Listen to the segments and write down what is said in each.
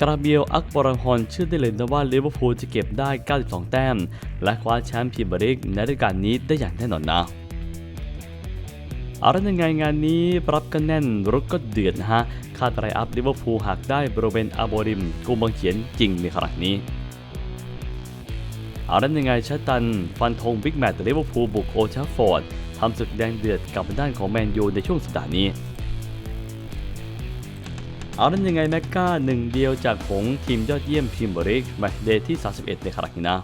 กราเบียลอักบอรังฮอนเชื่อได้เลยนะว่าลิเวอร์พูลจะเก็บได้ 92 แต้ม และคว้าแชมป์พรีเมียร์ลีกในฤดูกาลนี้ได้อย่างแน่นอนนะเอาละยังไงงานนี้รับก็แน่นรุกก็เดือดนะฮะคาดไรอัพลิเวอร์พูลหากได้บริเวณอาโบริมกูบังเขียนจริงในขณะนี้เอาละยังไงชัตัน ฟันธงบิ๊กแมตช์ลิเวอร์พูลบุกโอชาฟอร์ดทำศึกแดงเดือดกับด้านของแมนยูในช่วงสัปดาห์นี้ เอาละยังไงแมกกาหนึ่งเดียวจากผงทีมยอดเยี่ยมพรีมบริกแมตช์เดย์ที่ 31 ในคาราคินะ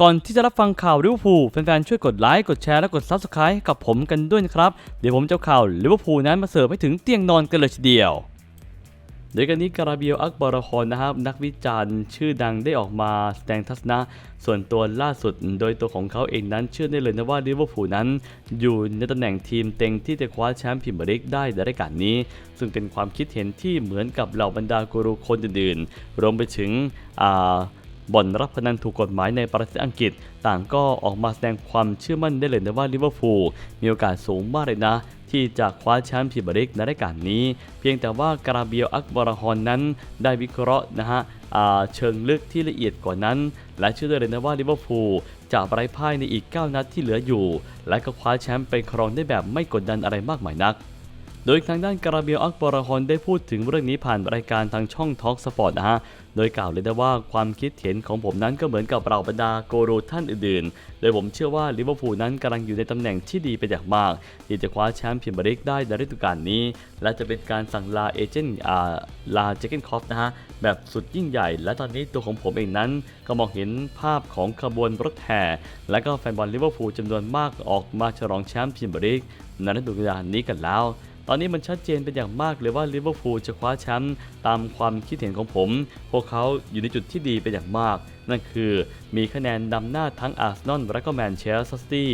ก่อนที่จะรับฟังข่าวลิเวอร์พูลแฟนๆช่วยกดไลค์ กดแชร์และกด Subscribe กับผมกันด้วยนะครับ เดี๋ยวผมจะเอาข่าวลิเวอร์พูลนั้นมาเสิร์ฟให้ถึงเตียงนอนกันเลยทีเดียว โดยกันนี้การาเบียลอักบารคอนนะครับนักวิจารณ์ชื่อดังได้ออกมาแสดงทัศนะ ส่วนตัวล่าสุด โดยตัวของเขาเองนั้นเชื่อได้เลยนะว่าลิเวอร์พูลนั้น อยู่ในตำแหน่งทีมเต็งที่จะคว้าแชมป์พรีเมียร์ลีกได้ในรายการนี้ ซึ่งเป็นความคิดเห็นที่เหมือนกับเหล่าบรรดากูรูคนอื่นๆรวมไปถึงบ่อนรับพนันถูกกฎหมายในประเทศอังกฤษ ต่างก็ออกมาแสดงความเชื่อมั่นได้เลยนะว่าลิเวอร์พูลมีโอกาสสูงมากเลยนะ ที่จะคว้าแชมป์พรีเมียร์ลีกในรายการนี้ เพียงแต่ว่ากราเบียลอักบารฮอนนั้นได้วิเคราะห์นะฮะเชิงลึกที่ละเอียดกว่านั้น และเชื่อได้เลยนะว่าลิเวอร์พูลจะไร้พ่ายในอีก 9 นัดที่เหลืออยู่ และก็คว้าแชมป์ไปครองได้แบบไม่กดดันอะไรมากมายนัก โดยทางด้านกราเบียลอักบอรฮอนได้พูดถึงเรื่องนี้ผ่านรายการทางช่องทอ l k สปอร์ตนะฮะ โดยกล่าวเลยนะว่าความคิดเห็นของผมนั้นก็เหมือนกับเราบรรดาโกรูท่านอื่นๆ โดยผมเชื่อว่าลิเวอร์พูลนั้นกำลังอยู่ในตำแหน่งที่ดีเป็นอย่างมาก ที่จะคว้าแชมป์พรีเมียร์ลีกได้ในฤดูกาลนี้ และจะเป็นการสั่งลาเอเจนต์อ่าลาเจเกนคอฟนะฮะแบบสุดยิ่งใหญ่ และตอนนี้ตัวของผมเองนั้น ก็มองเห็นภาพของขบวนรถแห่ และก็แฟนบอลลิเวอร์พูลจำนวนมากออกมาฉลองแชมป์พรีเมียร์ลีกในฤดูกาลนี้กันแล้ว ตอนนี้มันชัดเจนเป็นอย่างมากเลยว่าลิเวอร์พูลจะคว้าแชมป์ตามความคิดเห็นของผม พวกเขาอยู่ในจุดที่ดีเป็นอย่างมาก นั่นคือมีคะแนนนำหน้าทั้งอาร์เซนอลและก็แมนเชสเตอร์ซิตี้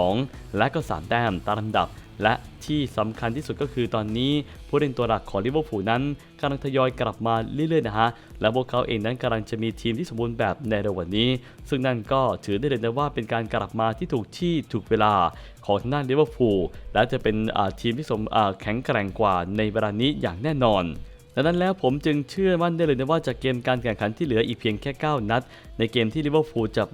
2และก็3แต้มตามลำดับ และที่สำคัญที่สุดก็คือตอนนี้ผู้เล่นตัวหลักของลิเวอร์พูลนั้นกำลังทยอยกลับมาเรื่อยๆนะฮะ และพวกเขาเองนั้นกำลังจะมีทีมที่สมบูรณ์แบบในเร็ววันนี้ ซึ่งนั่นก็ถือได้เลยนะว่าเป็นการกลับมาที่ถูกที่ถูกเวลาของทางด้านลิเวอร์พูลและจะเป็นทีมที่สมแข็งแกร่งกว่าในเวลานี้อย่างแน่นอนดังนั้นแล้วผมจึงเชื่อมั่นได้เลยนะว่าจากเกมการแข่งขันที่เหลืออีกเพียงแค่ 9 นัด ในเกมที่ลิเวอร์พูลจะ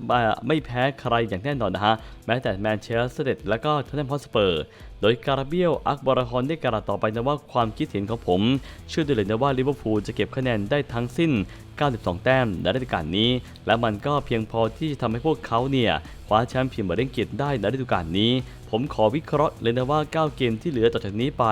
ไม่แพ้ใครอย่างแน่นอนนะฮะ แม้แต่แมนเชสเตอร์และก็ท o นแนมฮอสเปอร์โดยการาเบียลอักบาราฮอนได้กล่าวต่อไปนะว่าความคิดเห็นของผม เชื่อได้เลยนะว่าลิเวอร์พูลจะเก็บคะแนนได้ทั้งสิ้น 92 แต้มในฤดูกาลนี้ และมันก็เพียงพอที่จะทำให้พวกเขาเนี่ยคว้าแชมป์พรีเมียร์ลีกได้ในฤดูกาลนี้ ผมขอวิเคราะห์เลยนะว่า 9 เกมที่เหลือต่อจากนี้ไป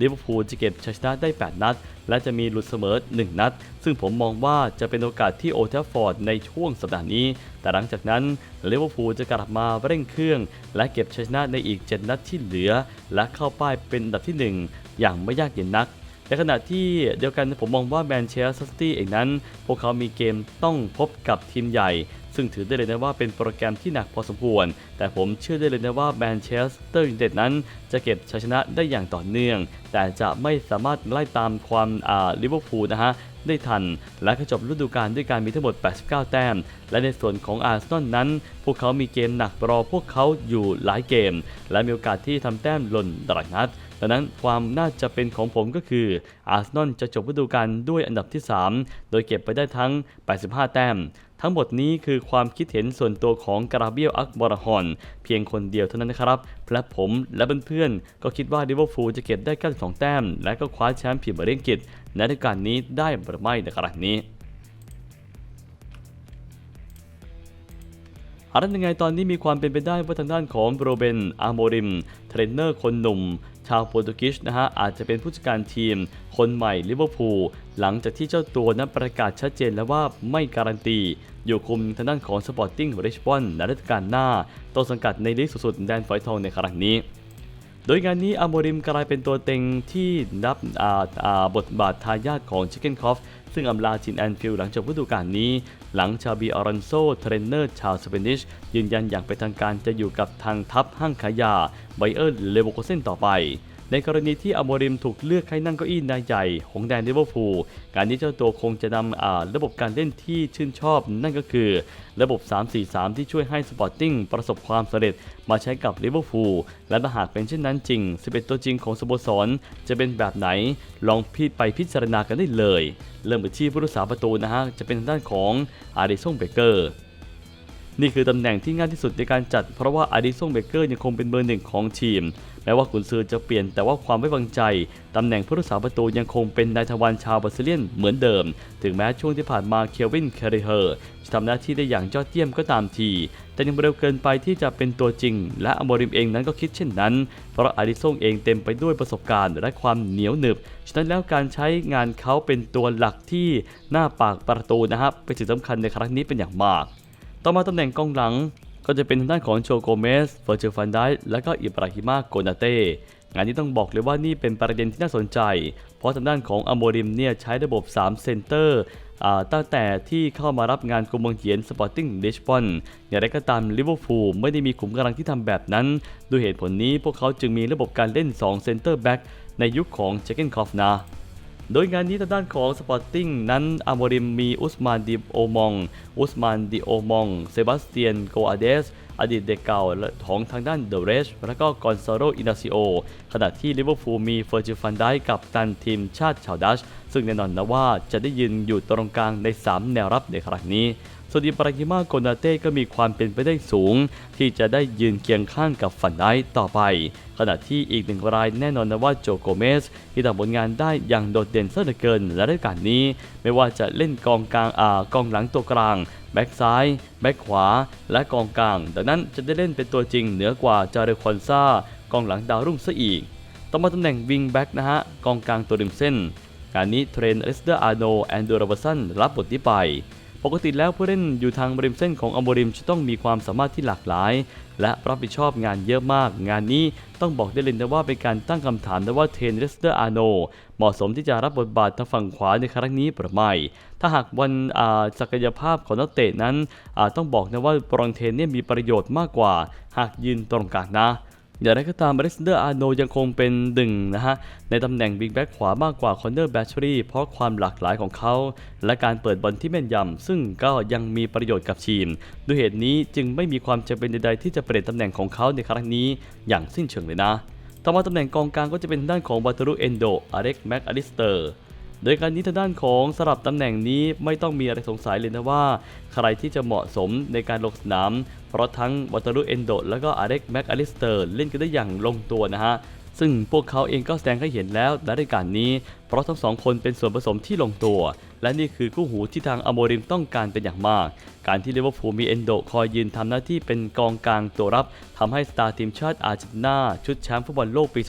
ลิเวอร์พูลจะเก็บชัยชนะได้ 8 นัด และจะมีหลุดเสมอ 1 นัด ซึ่งผมมองว่าจะเป็นโอกาสที่โอเทฟฟอร์ดในช่วงสัปดาห์นี้ แต่หลังจากนั้นลิเวอร์พูลจะกลับมาเร่งเครื่อง และเก็บชัยชนะในอีก 7 นัดที่เหลือและเข้าป้ายเป็นอันดับที่ 1 อย่างไม่ยากเย็นนักในขณะที่เดียวกันผมมองว่าแมนเชสเตอร์ซิตี้เองนั้น พวกเขามีเกมต้องพบกับทีมใหญ่ ซึ่งถือได้เลยนะว่าเป็นโปรแกรมที่หนักพอสมควร แต่ผมเชื่อได้เลยนะว่าแมนเชสเตอร์ยูไนเต็ดนั้น จะเก็บชัยชนะได้อย่างต่อเนื่อง แต่จะไม่สามารถไล่ตามความลิเวอร์พูลนะฮะ ได้ทัน และก็จบฤดูกาลด้วยการมีทั้งหมด 89 แต้ม และในส่วนของอาร์เซนอลนั้น พวกเขามีเกมหนักรอพวกเขาอยู่หลายเกม และมีโอกาสที่ทำแต้มหล่นตลอดนัดดังนั้นความน่าจะเป็นของผมก็คืออาร์เซนอลจะจบฤดูกาลด้วยอันดับที่ 3 โดยเก็บไปได้ทั้ง 85 แต้ม ทั้งหมดนี้คือความคิดเห็นส่วนตัวของกราเบียลอักบอรฮอน เพียงคนเดียวเท่านั้นนะครับ และผมและเพื่อนๆก็คิดว่าลิเวอร์พูลจะเก็บได้92แต้ม และก็คว้าแชมป์พรีเมียร์ลีกอังกฤษ ในฤดูกาลนี้ได้หรือไม่ในครั้งนี้อะไรยังไงตอนนี้มีความเป็นไปได้ว่าทางด้านของโรเบนอาโมริม เทรนเนอร์คนหนุ่ม ชาวโปรตุเกสนะฮะ อาจจะเป็นผู้จัดการทีม คนใหม่ลิเวอร์พูลหลังจากที่เจ้าตัวนั้นประกาศชัดเจนแล้วว่าไม่การันตี อยู่คุมทางด้านของสปอร์ติ้งริชบอนในฤดูกาลหน้าต้นสังกัดในลีกสุดแดนฝอยทองในครั้งนี้ โดยงานนี้อาโมริมกลายเป็นตัวเต็งที่นับบทบาททายาทของชิคเก้นคอฟซึ่งอำลาจินแอนฟิลหลังจบฤดูกาลนี้ หลังชาบีออรันโซเทรนเนอร์ชาวสเปนิช ยืนยันอย่างเป็นทางการจะอยู่กับทางทัพห้างขายยาไบเออร์เลโวโกเซนต่อไป ในกรณีที่อโมริมถูกเลือกให้นั่งเก้าอี้นายใหญ่ของแดนลิเวอร์พูลการนี้เจ้าตัวคงจะนำระบบการเล่นที่ชื่นชอบนั่นก็คือ ระบบ 3-4-3 ที่ช่วยให้สปอร์ติ้งประสบความสำเร็จมาใช้กับลิเวอร์พูลและถ้าหากเป็นเช่นนั้นจริง 11 ตัวจริงของสโมสรจะเป็นแบบไหนลองพิไปพิจารณากันได้เลย เริ่มกันที่ผู้รักษาประตูนะฮะจะเป็นทางด้านของอาริซงเบเกอร์ นี่คือตำแหน่งที่ง่ายที่สุดในการจัดเพราะว่าอาริซงเบเกอร์ยังคงเป็นเบอร์หนึ่งของทีม แม้ว่ากุนซือจะเปลี่ยนแต่ว่าความไว้วางใจ ตำแหน่งผู้รักษาประตูยังคงเป็นนายทวารชาวบราซิเลียนเหมือนเดิม ถึงแม้ช่วงที่ผ่านมาเควินแคริเฮอร์จะทำหน้าที่ได้อย่างยอดเยี่ยมก็ตามที แต่ยังเร็วเกินไปที่จะเป็นตัวจริง และอโมริมเองนั้นก็คิดเช่นนั้น เพราะอาริซงเองเต็มไปด้วยประสบการณ์และความเหนียวหนึบ ฉะนั้นแล้วการใช้งานเขาเป็นตัวหลักที่หน้าปากประตูนะครับเป็นสิ่งสำคัญในครั้งนี้เป็นอย่างมาก ต่อมาตำแหน่งกองหลังก็จะเป็นทางด้านของโชโกเมสเฟอร์เจอร์ฟันไดและก็อิบราฮิมาโกนาเต้ งานนี้ต้องบอกเลยว่านี่เป็นประเด็นที่น่าสนใจ เพราะทางด้านของอโมริมเนี่ยใช้ระบบ 3 เซนเตอร์ตั้งแต่ที่เข้ามารับงานกุมเมืองเหียนสปอร์ติ้งลิชบอนอย่างไรก็ตามลิเวอร์พูลไม่ได้มีขุมกำลังที่ทำแบบนั้น ด้วยเหตุผลนี้พวกเขาจึงมีระบบการเล่น 2 เซนเตอร์แบ็กในยุคของเจเกนคอฟนะ โดยงานนี้ทางด้านของสปอร์ติ้งนั้นอามอริมมีอุสมานดิโอมอง อุสมานดิโอมอง เซบาสเตียนโกอาเดส อดีตเด็กเก่าของทางด้านเดอะเรชและก็กอนซาโรอินาซิโอ ขณะที่ลิเวอร์พูลมีเฟอร์จิฟันไดกับตันทีมชาติชาวดัช ซึ่งแน่นอนนะว่าจะได้ยืนอยู่ตรงกลางใน 3 แนวรับในครั้งนี้ ส่วนอิบราฮิมาโกนาเต้ก็มีความเป็นไปได้สูง ที่จะได้ยืนเคียงข้างกับฟันไดต่อไป ขณะที่อีกหนึ่งรายแน่นอนนะว่าโจโกเมส ที่ทำผลงานได้อย่างโดดเด่นเหลือเกินและฤดูกาลนี้ ไม่ว่าจะเล่นกองกลางอ่ากองหลังตัวกลางแบ็กซ้าย แบ็กขวา และกองกลาง ดังนั้นจะได้เล่นเป็นตัวจริงเหนือกว่าจาเรคอนซากองหลังดาวรุ่งซะอีก ต่อมาตำแหน่งวิงแบ็กนะฮะ กองกลางตัวริมเส้นงานนี้เทรนเอสเดอร์อาโนแอนดูราบสันรับบทนี้ไป ปกติแล้วผู้เล่นอยู่ทางบริมเส้นของอัมโบริมจะต้องมีความสามารถที่หลากหลาย และรับผิดชอบงานเยอะมาก งานนี้ต้องบอกได้เลยนะว่าเป็นการตั้งคำถามนะว่าเทรนเอสเดอร์อาโนเหมาะสมที่จะรับบทบาททางฝั่งขวาในครั้งนี้หรือไม่ถ้าหากวันศักยภาพของนักเตะนั้นต้องบอกนะว่าบรองเทนเนี่ยมีประโยชน์มากกว่า หากยืนตรงกลางนะ อย่างไรก็ตามอเล็กซานเดอร์อาโนยังคงเป็นหนึ่งนะฮะ ในตำแหน่งวิงแบ็กขวามากกว่าคอนเนอร์แบชรีเพราะความหลากหลายของเขา และการเปิดบอลที่แม่นยำ ซึ่งก็ยังมีประโยชน์กับทีม ด้วยเหตุนี้จึงไม่มีความจำเป็นใดๆที่จะเปลี่ยนตำแหน่งของเขาในครั้งนี้อย่างสิ้นเชิงเลยนะต่อมาตำแหน่งกองกลางก็จะเป็นด้านของวัตรุเอนโดอาเร็กแม็กอลิสเตอร์โดยการนี้ทางด้านของสลับตำแหน่งนี้ไม่ต้องมีอะไรสงสัยเลยนะว่า ใครที่จะเหมาะสมในการลงสนาม เพราะทั้งวัตอรุเอนโดและก็อาเร็กแม็กอลิสเตอร์เล่นกันได้อย่างลงตัวนะฮะ ซึ่งพวกเขาเองก็แสดงให้เห็นแล้วในรายการนี้ เพราะทั้งสองคนเป็นส่วนผสมที่ลงตัว และนี่คือคู่หูที่ทางอโมริมต้องการเป็นอย่างมาก การที่ลิเวอร์พูลมีเอนโดคอยยืนทำหน้าที่เป็นกองกลางตัวรับทำให้สตาร์ทีมชาติอาร์เจนตินาชุดแชมป์ฟุตบอลโลกปี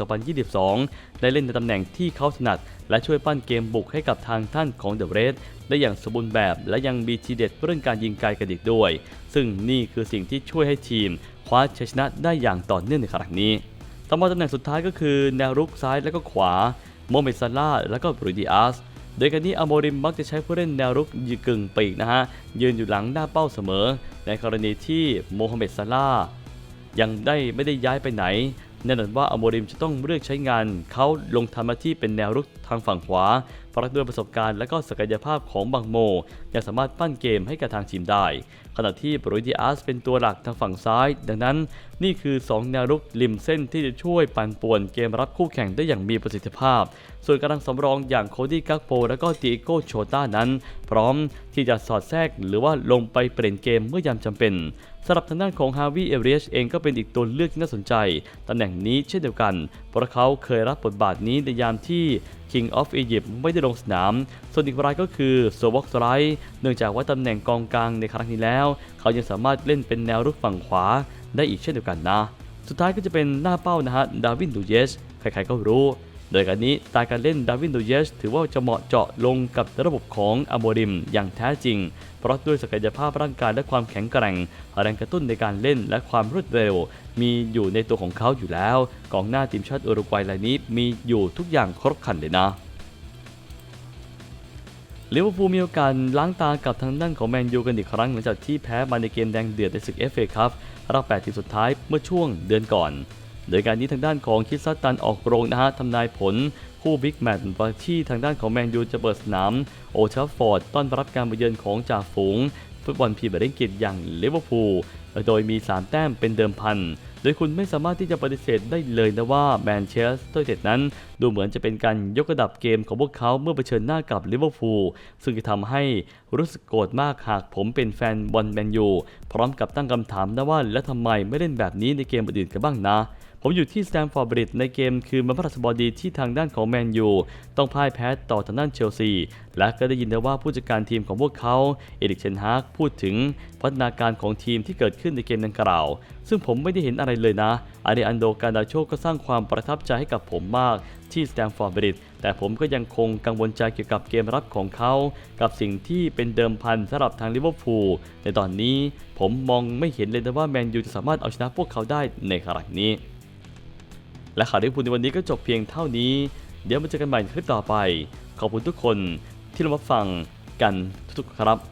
2022 ได้เล่นในตำแหน่งที่เขาถนัด และช่วยปั้นเกมบุกให้กับทางท่านของเดอะเรสได้อย่างสมบูรณ์แบบและยังมีทีเด็ดเรื่องการยิงไกลกันอีกด้วย ซึ่งนี่คือสิ่งที่ช่วยให้ทีมคว้าชัยชนะได้อย่างต่อเนื่องในครั้งนี้ ต่อมาตำแหน่งสุดท้ายก็คือแนวรุกซ้ายและก็ขวา โมเมดซาร่าและก็บรูดิอาสโดยการนี้อโมริมมักจะใช้ผู้เล่นแนวรุกยืนกึ่งปีกนะฮะ ยืนอยู่หลังหน้าเป้าเสมอ ในกรณีที่โมฮัมเหม็ดซาร่ายังได้ไม่ได้ย้ายไปไหนแน่นอนว่าอโมริมจะต้องเลือกใช้งานเขาลงทำหน้าที่เป็นแนวรุกางฝั่งขวาเพราะด้วยประสบการณ์และก็ศักยภาพของบังโม ยังสามารถปั้นเกมให้กับทางทีมได้ ขณะที่บรูดิอาสเป็นตัวหลักทางฝั่งซ้าย ดังนั้น นี่คือ 2 แนวรุกริมเส้นที่จะช่วยปั่นป่วนเกมรับคู่แข่งได้อย่างมีประสิทธิภาพ ส่วนกำลังสำรองอย่างโคดี้กักโปและก็ติโก้โชต้านั้น พร้อมที่จะสอดแทรกหรือว่าลงไปเปลี่ยนเกมเมื่อยามจำเป็นสำหรับทางด้านของฮาวิเอเรียชเองก็เป็นอีกตัวเลือกที่น่าสนใจตำแหน่งนี้เช่นเดียวกัน เพราะเขาเคยรับบทบาทนี้ในยามที่ King of Egypt ไม่ได้ลงสนาม ส่วนอีกรายก็คือโซวอกสไลเนื่องจากว่าตำแหน่งกองกลางในครั้งนี้แล้ว เขายังสามารถเล่นเป็นแนวรุกฝั่งขวาได้อีกเช่นเดียวกันนะ สุดท้ายก็จะเป็นหน้าเป้านะฮะ ดาวินดูเยส ใครๆก็รู้ โดยการนี้ตายการเล่นดาวินดูเยสถือว่าจะเหมาะเจาะลงกับระบบของอโมริมอย่างแท้จริง เพราะด้วยศักยภาพร่างกายและความแข็งแกร่ง แรงกระตุ้นในการเล่นและความรวดเร็ว มีอยู่ในตัวของเขาอยู่แล้วกองหน้าทีมชาติอุรุกวัยรายนี้มีอยู่ทุกอย่างครบครันเลยนะลิเวอร์พูลมีโอกาสล้างตากับทางด้านของแมนยูกันอีกครั้งหลังจากที่แพ้มาในเกมแดงเดือดในศึกเอฟเอคัพรอบ8ทีมสุดท้ายเมื่อช่วงเดือนก่อน โดยการนี้ทางด้านของคิดซัตตันออกโรงนะฮะทำนายผลคู่บิ๊กแมตช์ที่ทางด้านของแมนยูจะเปิดสนามโอเทลฟอร์ดต้อนรับการมาเยือนของจ่าฝูง ฟุตบอลพรีเมียร์ลีกอย่างลิเวอร์พูลโดยมี 3 แต้มเป็นเดิมพัน โดยคุณไม่สามารถที่จะปฏิเสธได้เลยนะว่าแมนเชสเตอร์ยูไนเต็ดนั้น ดูเหมือนจะเป็นการยกระดับเกมของพวกเขาเมื่อเผชิญหน้ากับลิเวอร์พูลซึ่งจะทำให้รู้สึกโกรธมากหากผมเป็นแฟนบอลแมนยูพร้อมกับตั้งคำถามนะว่าแล้วทำไมไม่เล่นแบบนี้ในเกมอื่นกันบ้างนะ ผมอยู่ที่สแตมฟอร์ดบริดในเกมคือมันพระราชบดีที่ทางด้านของแมนยูต้องพ่ายแพ้ต่อทางด้านเชลซี และก็ได้ยินได้ว่าผู้จัดการทีมของพวกเขาเอริกเชนฮากพูดถึงพัฒนาการของทีมที่เกิดขึ้นในเกมดังกล่าว ซึ่งผมไม่ได้เห็นอะไรเลยนะอาเดอันโดการดาโชก็สร้างความประทับใจให้กับผมมากที่สแตมฟอร์ดบริดแต่ผมก็ยังคงกังวลใจเกี่ยวกับเกมรับของเขา กับสิ่งที่เป็นเดิมพันสำหรับทางลิเวอร์พูลในตอนนี้ผมมองไม่เห็นเลยนะว่าแมนยูจะสามารถเอาชนะพวกเขาได้ในครั้งนี้ และข่าวที่พูดในวันนี้ก็จบเพียงเท่านี้ เดี๋ยวมาเจอกันใหม่คลิปต่อไป ขอบคุณทุกคนที่รับฟังกันทุกๆครับ